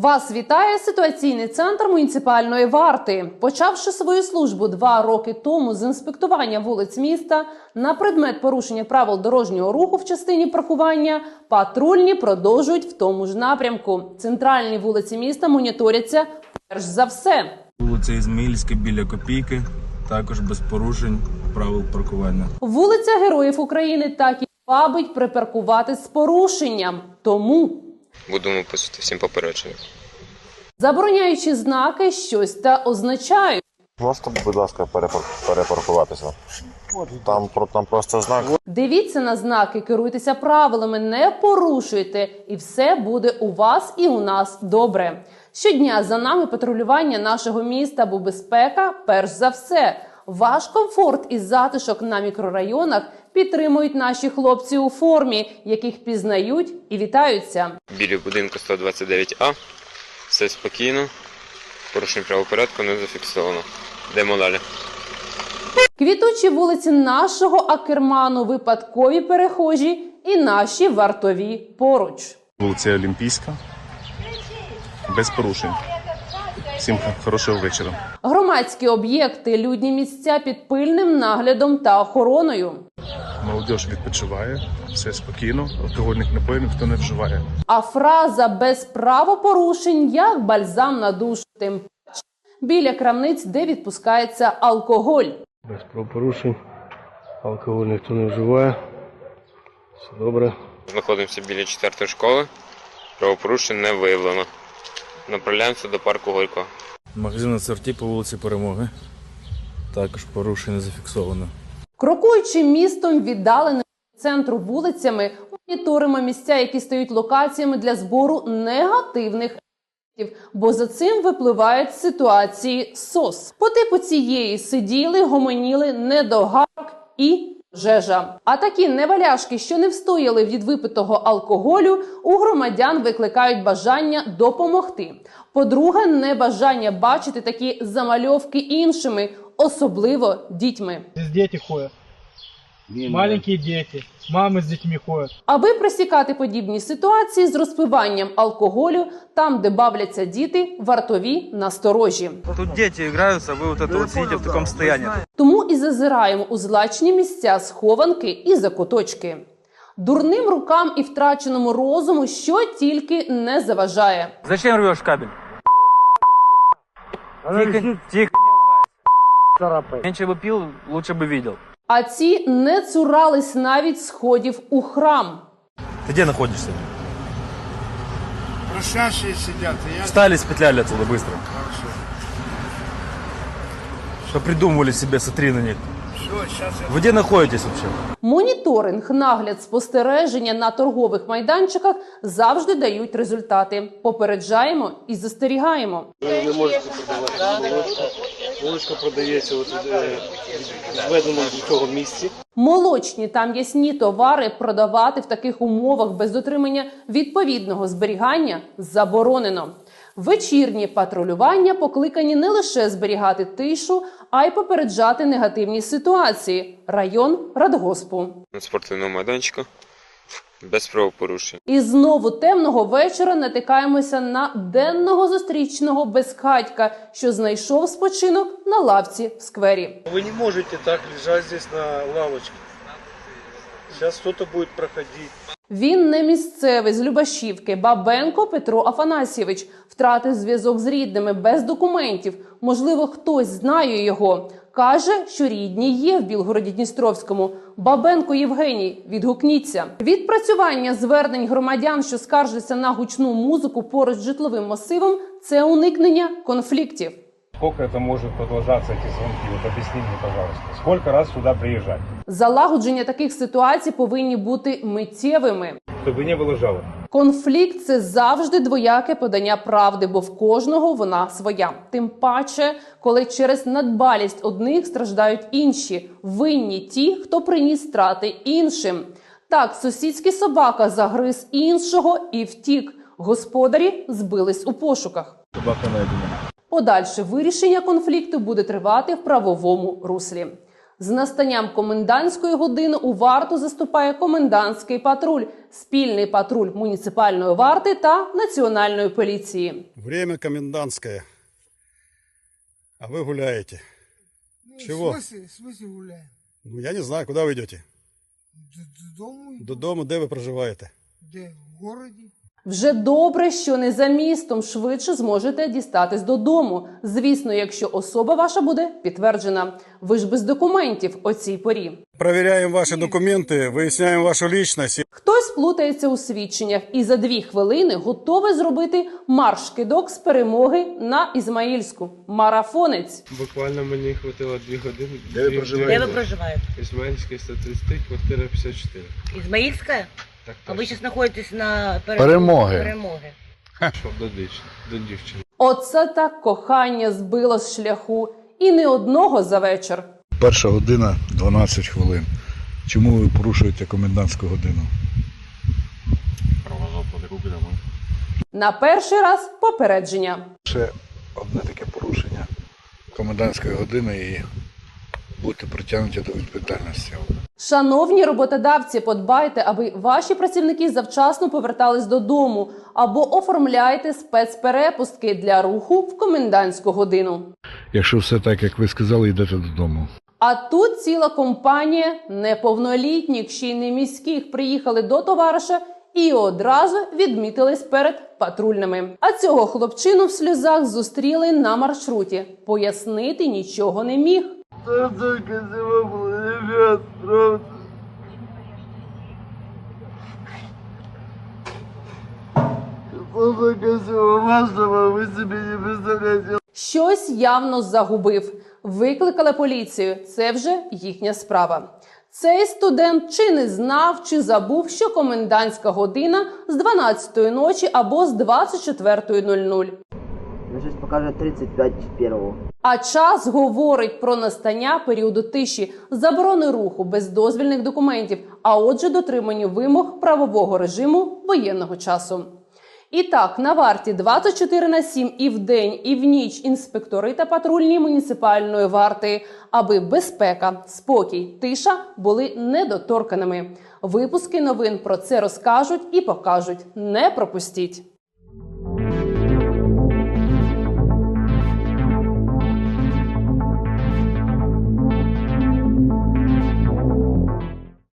Вас вітає ситуаційний центр муніципальної варти. Почавши свою службу два роки тому з інспектування вулиць міста на предмет порушення правил дорожнього руху в частині паркування, патрульні продовжують в тому ж напрямку. Центральні вулиці міста моніторяться перш за все. Вулиця Ізмаїльська біля копійки, також без порушень правил паркування. Вулиця Героїв України так і вабить припаркувати з порушенням. Тому Будемо писати всім попередження. забороняючи знаки щось та означають. Можете, будь ласка, перепар- перепаркуватися? Там, про- там просто знак. Дивіться на знаки, керуйтеся правилами, не порушуйте, і все буде у вас і у нас добре. Щодня за нами патрулювання нашого міста, бо безпека перш за все. Ваш комфорт і затишок на мікрорайонах підтримують наші хлопці у формі, яких пізнають і вітаються. Біля будинку 129А. Все спокійно. Порушень правопорядку не зафіксовано. Йдемо далі. Квітучі вулиці нашого Акерману, випадкові перехожі і наші вартові поруч. Вулиця Олімпійська. Без порушень. Всім хорошого вечора. Громадські об'єкти, людні місця під пильним наглядом та охороною. Молодіж відпочиває, все спокійно, алкогольних напоїв ніхто не вживає. А фраза без правопорушень як бальзам на душу, тим паче біля крамниць, де відпускається алкоголь. Без правопорушень, алкоголь ніхто не вживає. Все добре. Знаходимося біля 4 школи. Правопорушень не виявлено. Направляємося до парку Горького. Магазин на сорті по вулиці Перемоги. Також порушень не зафіксовано. Крокуючи містом віддаленим центру вулицями, моніторимо місця, які стають локаціями для збору негативних ефектів, бо за цим випливають ситуації СОС. По типу цієї сиділи, гомоніли недогарок і жежа. А такі неваляшки, що не встояли від випитого алкоголю, у громадян викликають бажання допомогти. По-друге, небажання бачити такі замальовки іншими, особливо дітьми. Діти дети ходят. Маленькие дети. Мамы с детьми ходят. Аби пресікати подібні ситуації з розпиванням алкоголю там, де бавляться діти, вартові насторожі. Тут дети играются, вы вот это вот сидите в таком состоянии. Тому і зазираємо у злачні місця, схованки і закуточки. Дурним рукам і втраченому розуму, що тільки не заважає. Зачем рвешь кабель? Тихо, тихо. Меньше бы пил, лучше бы видел. А ці не цурались навіть сходів у храм. Ти де знаходишся? Просящие сидят, и я Встали, спетляли отсюда быстро. Что придумывали себе, смотри на них. все, сейчас я Вы где находитесь вообще? Моніторинг, нагляд, спостереження на торгових майданчиках завжди дають результати. Попереджаємо і застерігаємо. Молочка продається от, е, відведено до цього місці. Молочні та м'ясні товари продавати в таких умовах без дотримання відповідного зберігання заборонено. Вечірні патрулювання покликані не лише зберігати тишу, а й попереджати негативні ситуації. Район радгоспу. На спортивному майданчику. Без правопорушень. І знову темного вечора натикаємося на денного зустрічного безхатька, що знайшов спочинок на лавці в сквері. Ви не можете так лежати здесь на лавочці. Зараз хтось буде проходити. Він не місцевий з Любашівки. Бабенко Петро Афанасьєвич втратив зв'язок з рідними без документів. Можливо, хтось знає його. Каже, що рідні є в Білгороді Дністровському. Бабенко Євгеній, відгукніться. Відпрацювання звернень громадян, що скаржаться на гучну музику поруч з житловим масивом, це уникнення конфліктів. Сколько это может продолжаться, эти звонки? Вот объясни мне, пожалуйста. Сколько раз сюда приезжать? Залагодження таких ситуацій повинні бути миттєвими. Чтобы не было жалоб. Конфлікт це завжди двояке подання правди, бо в кожного вона своя. Тим паче, коли через надбалість одних страждають інші, винні ті, хто приніс страти іншим. Так, сусідський собака загриз іншого і втік. Господарі збились у пошуках. Подальше вирішення конфлікту буде тривати в правовому руслі. З настанням комендантської години у варту заступає комендантський патруль, спільний патруль муніципальної варти та національної поліції. Время комендантское. А вы гуляете. Чего? В смысле, в смысле гуляем? Ну, я не знаю, куда вы идете? Д- Додому? Додому, де ви проживаєте? Де? В городі? Вже добре, що не за містом швидше зможете дістатись додому. Звісно, якщо особа ваша буде підтверджена. Ви ж без документів о цій порі. Проверяем ваши документы, выясняем вашу личность. Хтось плутається у свідченнях і за дві хвилини готовий зробити марш-кидок з перемоги на Ізмаїльську. Марафонець. Буквально мені хватило 2 години. Де ви Дві- проживаєте? дві- Де ви проживаєте? Ізмаїльський статистик, квартира 54. Ізмаїльська? Так, А ви зараз знаходитесь на пере- Перемоги. перемоги. Щоб до дівчини. До дівчини. Оце так кохання збило з шляху. І не одного за вечір. Перша година 12 хвилин. Чому ви порушуєте комендантську годину? На перший раз попередження. Ще одне таке порушення комендантської години і будете притягнуті до відповідальності. Шановні роботодавці, подбайте, аби ваші працівники завчасно повертались додому або оформляйте спецперепустки для руху в комендантську годину. Якщо все так, як ви сказали, йдете додому. А тут ціла компанія неповнолітніх, ще й не міських, приїхали до товариша і одразу відмітились перед патрульними. А цього хлопчину в сльозах зустріли на маршруті. Пояснити нічого не міг. Щось явно загубив. Викликали поліцію. Це вже їхня справа. Цей студент чи не знав, чи забув, що комендантська година з 12-ї ночі або з 24.00. Покаже 35 первого. А час говорить про настання періоду тиші, заборони руху без дозвільних документів, а отже, дотримання вимог правового режиму воєнного часу. І так, на варті 24 на 7 і вдень, і в ніч інспектори та патрульні муніципальної варти, аби безпека, спокій, тиша були недоторканими. Випуски новин про це розкажуть і покажуть. Не пропустіть.